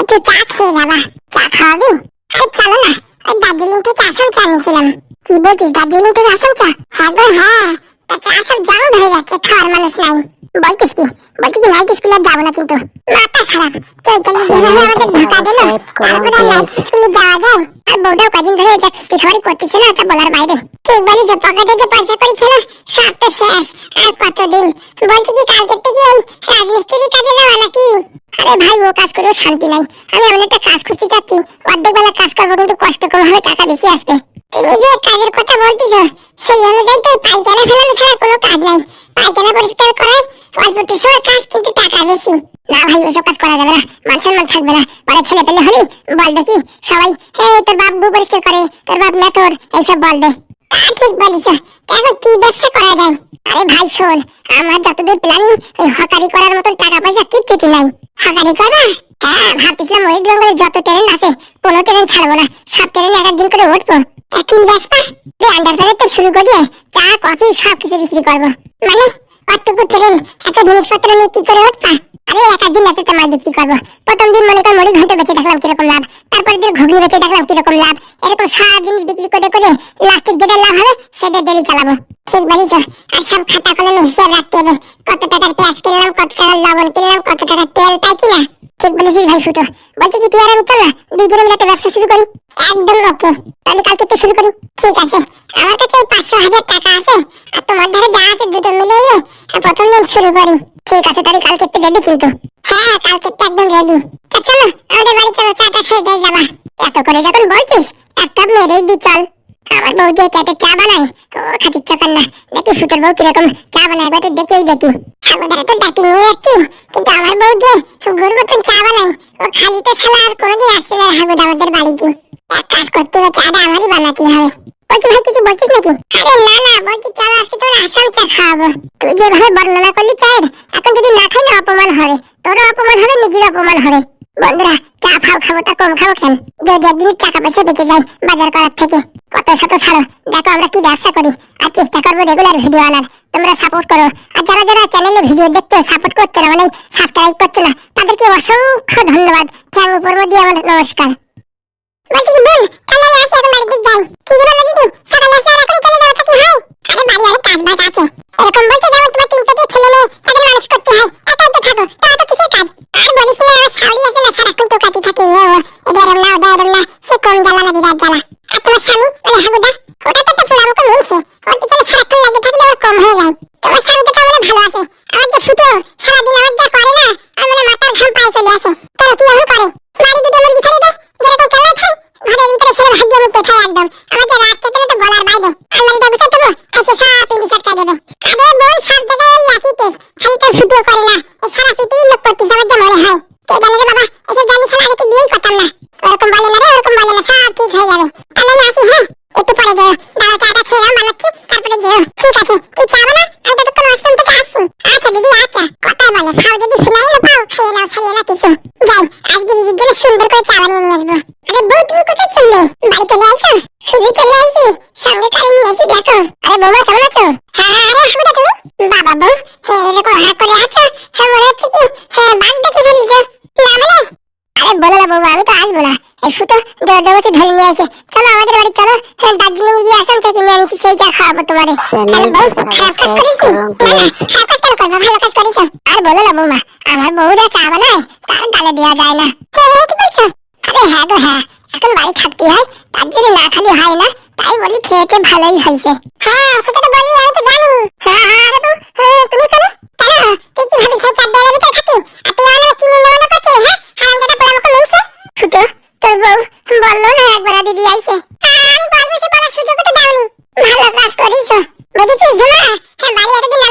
একটু চা খেয়ে যাবা। চা খাওয়াবি? আর চলো না দার্জিলিং থেকে আসাম চা নিয়েছিলাম কি বলছিস, দার্জিলিং থেকে আসাম চা? হ্যাঁ গো হ্যাঁ। তা চা সব জং ধরে যাচ্ছে খাওয়ার মানুষ নাই। বলছিস কি? বলছি কি নাইট স্কুলে যাব না কিন্তু। মাথা খারাপ। চৈতালি যেভাবে আমাদের ধোকা দিল তারপরে নাইট স্কুলে যাওয়া যায়? আর বউটাও কদিন ধরে এটা খিস্তি খাবারই করতেছে না তা বলার বাইরে। ঠিক বলি যে পকেটে যে পয়সা করেছিল সব তো শেষ। আর কতদিন? বলছি কি কালকে থেকে ওই রাজমিস্ত্রির কাজে যাওয়া নাকি? আরে ভাই ও কাজ করেও শান্তি নাই। আমি এমন একটা কাজ খুঁজতে চাচ্ছি অর্ধেক বেলা কাজ করব কিন্তু কষ্ট কম হবে টাকা বেশি আসবে। তুমি যে কাজের কথা বলতেছো সেই অনুযায়ী তো পাইকানা ফেলানো ছাড়া কোনো কাজ নাই। পাইকানা পরিষ্কার করায় অল্প একটু কাজ, কিন্তু টাকা বেশি। না ভাই, ওসব কাজ করা যাবে না। মান সম্মান থাকবে না। পরে ছেলে পেলে হলি বলবে কি সবাই, হে, তোর বাপ পরিষ্কার করে, তোর বাপ মেথর, এইসব বলবে তা ঠিক বলিস। এখন কি ব্যবসা করা যায়? আরে ভাই, শোন, আমার যতদূর প্ল্যানিং ওই হকারি করার মতন টাকা পয়সা কিচ্ছুটি নাই। হকারি করবা? হ্যাঁ ভাবতেছিলাম ওয়েস্ট বেঙ্গলের যত ট্রেন আছে, কোনো ট্রেন ছাড়বো না, সব ট্রেন এক একদিন করে উঠবো। তা কি ব্যবসা আন্ডার তো শুরু করিয়ে চা, কফি সব কিছু বিক্রি করব। মানে অতটুকু ট্রেন এত জিনিসপত্র নিয়ে কি করে উঠবা? আরে, এক একদিন এত মাল বিক্রি করব। প্রথম দিন মনে কর মুড়ি ঘণ্টা বেঁচে দেখলাম কীরকম লাভ তারপর দিন ঘুগনি বেঁচে দেখলাম কীরকম লাভ। এরকম সব জিনিস বিক্রি করে করে লাস্টের যেটা লাভ হবে, সেটা ডেলি চালাবো। ঠিক বলিস আর সব খাতা কলমে হিসাব রাখতে হবে। কত টাকার পেঁয়াজ কিনলাম, কত টাকার লবণ কিনলাম, কত টাকার তেল তাই কিনা? ঠিক বলেছিস ভাই ফুটো বলছি কি, তুই আর আমি চল না, দুইজনে মিলে একটা ব্যবসা শুরু করি। একদম ওকে। তাহলে কালকে তো শুরু করি। ঠিক আছে। আমার কাছে এই পাঁচশো হাজার টাকা আছে। আর তোমার ধারে যা আছে, দুটো মিলিয়ে প্রথম দিন শুরু করি। ঠিক আছে, তাহলে কালকে একটু রেডি কিন্তু। হ্যাঁ কালকে একটু একদম রেডি তা চলো, আমাদের বাড়ি চলো চাটা খেয়ে দিয়ে যাবা। এত করে যখন বলছিস, এক কাপ মেরেই দি চল। আমার বউ যে চাটা চা বানায়, ও খাতির চকার না। দেখি ফুটের বউ কীরকম চা বানায় এবার তো দেখেই দেখি। ঠাকুরদারা তো ডাকি নিয়ে যাচ্ছি, কিন্তু আমার বউ যে গরু মতন চা তো শালা আর কোনোদিন আসবে না হাগুদ আমাদের বাড়িতে। এক কাজ করতে হবে চাটা আমারই বানাতে হবে। বলছি ভাই, কিছু বলছিস নাকি? আরে না না, বলছি চল, আজকে তোর আসাম অপমান হবে। নিজের অপমান হবে। বন্ধুরা, চা ফাও খাব, তা কম খাব কেন? যদি একদিন টাকা পয়সা বেঁচে যায় বাজার করার থেকে। কত শত ছাড়ো। দেখো আমরা কি ব্যবসা করি। আর চেষ্টা করব রেগুলার ভিডিও আনার। তোমরা সাপোর্ট করো। আর যারা যারা চ্যানেলে ভিডিও দেখছ সাপোর্ট করছ না মানে সাবস্ক্রাইব করছ না, তাদেরকে অসংখ্য ধন্যবাদ। ঠ্যাং উপর দিয়ে আমার নমস্কার। বলছি না আমার শাওলি আছে না সারাক্ষণ টোকাতি থাকে, এ ও এদের না ওদের না সে কম জ্বালা না বিরাট জ্বালা? আর তোমার স্বামী? মানে হাগুদা ওটা তো একটা ফুলার মতো মিলছে, ওর পিছনে সারাক্ষণ লাগে থাকলে ওর কম হয়ে যায়। তোমার স্বামী তো তাহলে ভালো আছে, আমার যে ফুটো, সারাদিন আমার যা করে না, আমার মাথার ঘাম পায়ে চলে আসে। কেন কি এখন করে? বাড়ি দুটো মুরগি ছেড়ে দে, যেরকম কেমন খাই ঘরের ভিতরে ছেলে ভাগ্য মুক্ত খায় একদম। আমার যে রাত থেকে তো বলার বাইরে। আল্লাহটা বুঝে দেবো এসে সব পিন্ডি সটকাই দেবে। আরে বোন, সব জায়গায় একই কেস, খালি তোর ভিডিও করে না। সারা পৃথিবীর লোক করতে যাবার যে মনে হয়। কে জানে রে বাবা এসব জানি সারা আগে তো বিয়েই করতাম না ওরকম বলে না রে ওরকম বলে না সব ঠিক হয়ে যাবে তাহলে আমি আসি হ্যাঁ একটু পরে যেও দাঁড়া চাটা খেয়ে নাও বানাচ্ছি তারপরে যেও ঠিক আছে তুই চা বানা আমি ততক্ষণ ওয়াশরুম থেকে আসছি আচ্ছা দিদি আচ্ছা কথাই বলে খাও যদি ফিনাই না পাও খেয়ে নাও খাইয়ে না কিছু যাই আজকে দিদির জন্য সুন্দর করে চা বানিয়ে নিয়ে আসব আরে বউ তুমি কোথায় চললে বাড়ি চলে আইছো শুধু সঙ্গে কারে নিয়ে আইছি দেখো। আরে বৌমা কেমন আছো? হ্যাঁ হ্যাঁ আরে হাসুদা তুমি। বাবা বউ হ্যাঁ এরকম হাঁ করে আছো? হ্যাঁ মনে হচ্ছে কি হ্যাঁ বাঘ দেখে ফেলিছো। না মানে? আরে বলো না বৌমা আমি তো আসব না। এই ফুটো জবরদস্তি ধরে নিয়ে আসে। চলো আমাদের বাড়ি চলো। হ্যাঁ দার্জিলিং গিয়ে আসাম থেকে নিয়ে আনিছি সেই চা খাওয়াবো তোমারে। বউ খারাপ কাজ করেছি? না, খারাপ কাজ কেন করব ভালো কাজ করেছ? আর বলো না বৌমা আমার বউ যা চা বানায় তার ডালে দেওয়া যায় না। হ্যাঁ হ্যাঁ কি বলছো? আরে হ্যাঁ গো হ্যাঁ। এখন বাড়ি থাকতে হয় তার জন্য না খালি হয় না। তাই বলি খেয়েতে ভালোই হয়েছে। হ্যাঁ সেটা তো বলি আমি তো জানি। হ্যাঁ হ্যাঁ আরে হ্যাঁ, তুমি কেন? কেন? তুই কি ভাবিস চার দেওয়ালের ভিতরে থাকি? আর তুই আমার কি নিন্দা মনে করছিস হ্যাঁ? হারাম হারামজাদা পোড়া মুখে মিলছে ফুটো তোর বউ বলল না একবার দিদি আইছে। আমি বলব সে বলার সুযোগ তো দাওনি। ভালো কাজ করিস বুঝেছিস জুমা হ্যাঁ বাড়ি এতদিন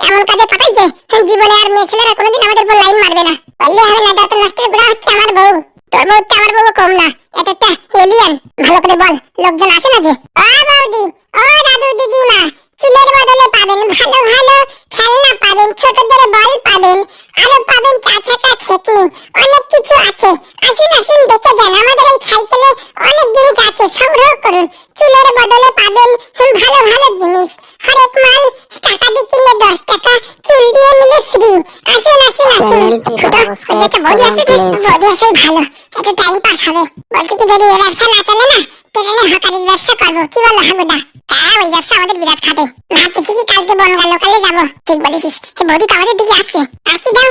এমন কাজে পাঠাইছে হ্যাঁ, জীবনে আর মেয়ে ছেলেরা কোনোদিন আমাদের উপর লাইন মারবে না। পারলে হবে না যত নষ্টের গুণা হচ্ছে আমার বউ। তোর বউ তো আমার বউ কম না। এটা একটা এলিয়ান ভালো করে বল, লোকজন আসে না যে? ও বৌদি, ও দাদু দিদিমা, চুলের বদলে পাবেন ভালো ভালো, খেলনা পাবেন, ছোটদের বল পাবেন, আরও পাবেন চা চাকা ছেকনি, অনেক কিছু আছে। আসুন আসুন, দেখে যান, আমাদের এই সাইকেলে অনেক জিনিস আছে, সংগ্রহ করুন। চুলের বদলে পাবেন ভালো ভালো জিনিস। হরেক মাল টাকা দিয়ে কিনলে দশ টাকা চুল দিয়ে নিলে ফ্রি আসুন আসুন আসুন। এটা তো বডি আছে বডি আসাই ভালো। একটু টাইম পাস হবে। বলছি কি যদি এই ব্যবসা না চলে না ট্রেনে হকারির ব্যবসা করব। কি বলো হাগুদা হ্যাঁ ওই ব্যবসা আমাদের বিরাট খাবে ভাবতেছি কি কালকে বনগা লোকালে যাব। ঠিক বলেছিস। বডি তো আমাদের দিকে আসছে। আসতে দাও।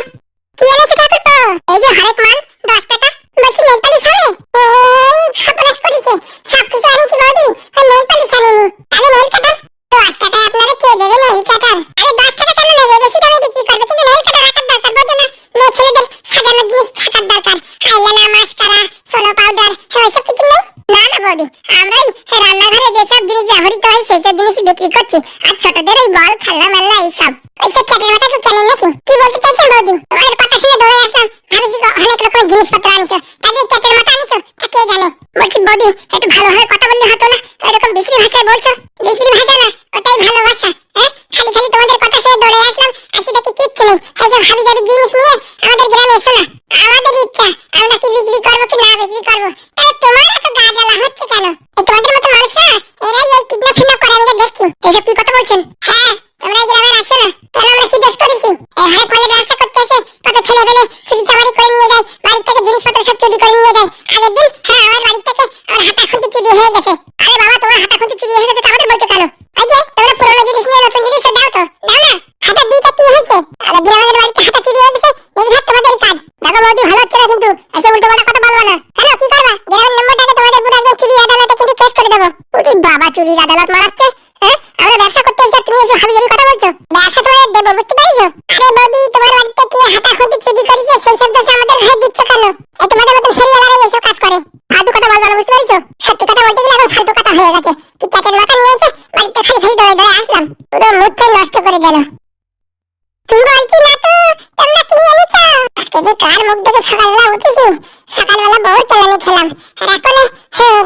তো হয় সেই জিনিস বিক্রি করছি। আর ছোটদের ওই বল, খেলনা মেলনা এইসব। ওইসব খেটে মাথা তো কেনেন নাকি? কি বলতে চাইছেন বৌদি? তোমাদের কথা শুনে দৌড়ে আসলাম। আমি কি অনেক রকমের জিনিসপত্র আনিছো? তাকে কেটের মাথা আনিছো? তা জানে? বলছি, বৌদি, একটু ভালোভাবে কথা বললে হতো না? এরকম বিশ্রী ভাষায় বলছো? বিশ্রী ভাষায় হয়ে গেছে। কি চাচের মাথা নিয়ে এসে বাড়িতে খালি খালি দৌড়ে দৌড়ে আসলাম। পুরো মুডটাই নষ্ট করে দিল বলছি না তো, তোমরা কি এনেছো? আজকে যে কার মুখ দেখে সকালবেলা উঠেছি, সকালবেলা বহু কেলানি খেলাম। আর এখন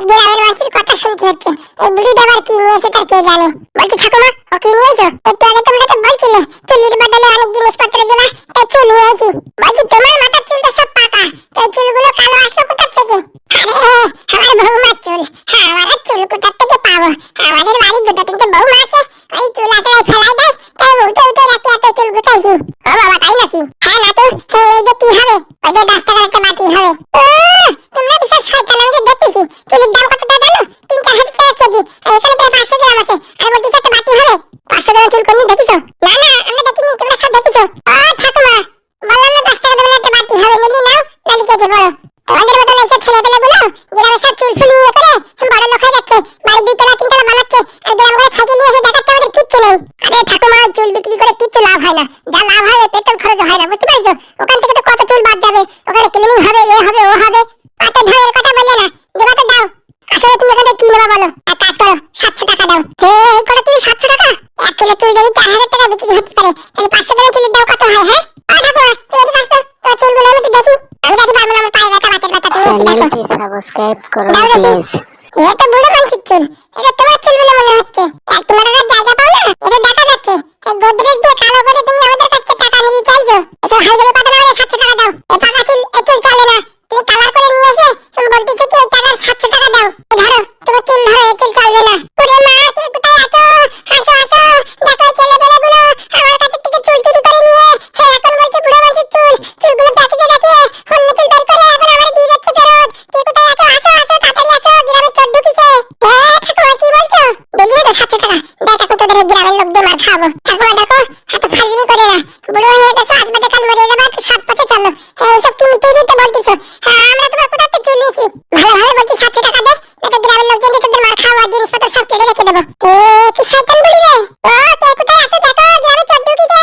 গ্রামের মানুষের কথা শুনতে হচ্ছে। এই বুড়িটা আবার কি নিয়েছে তার কে জানে? বলছি, ঠাকুমা, ও কি নিয়েছো একটু আগে তোমরা তো বলছিলে চুলির বদলে অনেক জিনিসপত্র দেবা তাই চুল নিয়েছি বলছি তোমার মাথার চুল তো সব পাকা তাই চুলগুলো কালো আসলো কোথা থেকে আরে আমার বৌমার চুল হ্যাঁ আমার আর চুল কোথা থেকে পাবো আমাদের বাড়ি দুটো তিনটে বৌমা আছে ওই চুল আসলে ফেলাই দেয় তাই উঠে উঠে রাখি এত চুল গুছাইছি ও বাবা তাই নাকি হ্যাঁ না তো এই যে কি হবে ওই যে দশ টাকার একটা বাটি হবে উহ, তোমরা বিশাল শয়তান আমি যে দেখতেছি চুলের দাম কত টাকা জানো তিন চার হাজার টাকা কেজি আর এখানে প্রায় পাঁচশো গ্রাম আছে আর বলতেছে একটা বাটি হবে পাঁচশো গ্রাম চুল কোনদিন দেখিছো না না আমরা দেখিনি তোমরা সব দেখিছো ও ঠাকুমা বললাম না দশ টাকা দেবেন একটা বাটি হবে নিলি নাও নালি কেজি বড় তোমাদের মতন এইসব ছেলেপেলেগুলো গ্রামে সব চুল ফুল নিয়ে করে বড় লোক হয়ে যাচ্ছে বাড়ি দুইতলা তিনতলা বানাচ্ছে আর গ্রাম করে সাইকেল নিয়ে এসে দেখাচ্ছে আমাদের কিচ্ছু নেই আরে ঠাকুমা ওই চুল বিক্রি করে কিচ্ছু লাভ হয় না যা লাভ হয় ওই পেট্রোল খরচ হয় না বুঝতে পারছ ওখান থেকে তো কত চুল বাদ যাবে ক্লিনিং হবে এ হবে ও হবে। এত ঢঙের কথা বললে না দেবা তো দাও। আসলে তুমি এখানে কি নেবা বলো? এক কাজ করো সাতশো টাকা দাও। হে এই করে তুমি সাতশো টাকা? এক কিলো চুল যদি চার হাজার টাকা বিক্রি হতে পারে তাহলে পাঁচশো টাকা চুলের দাও কত হয় হ্যাঁ? ঠাকুমা তুমি এদিকে আসতো তোর চুলগুলো আমি একটু দেখি। আমি দেখি পারব না আমার পায়ে ব্যথা বাতের ব্যথা তুমি এসে দেখো। চ্যানেলটি সাবস্ক্রাইব করো প্লিজ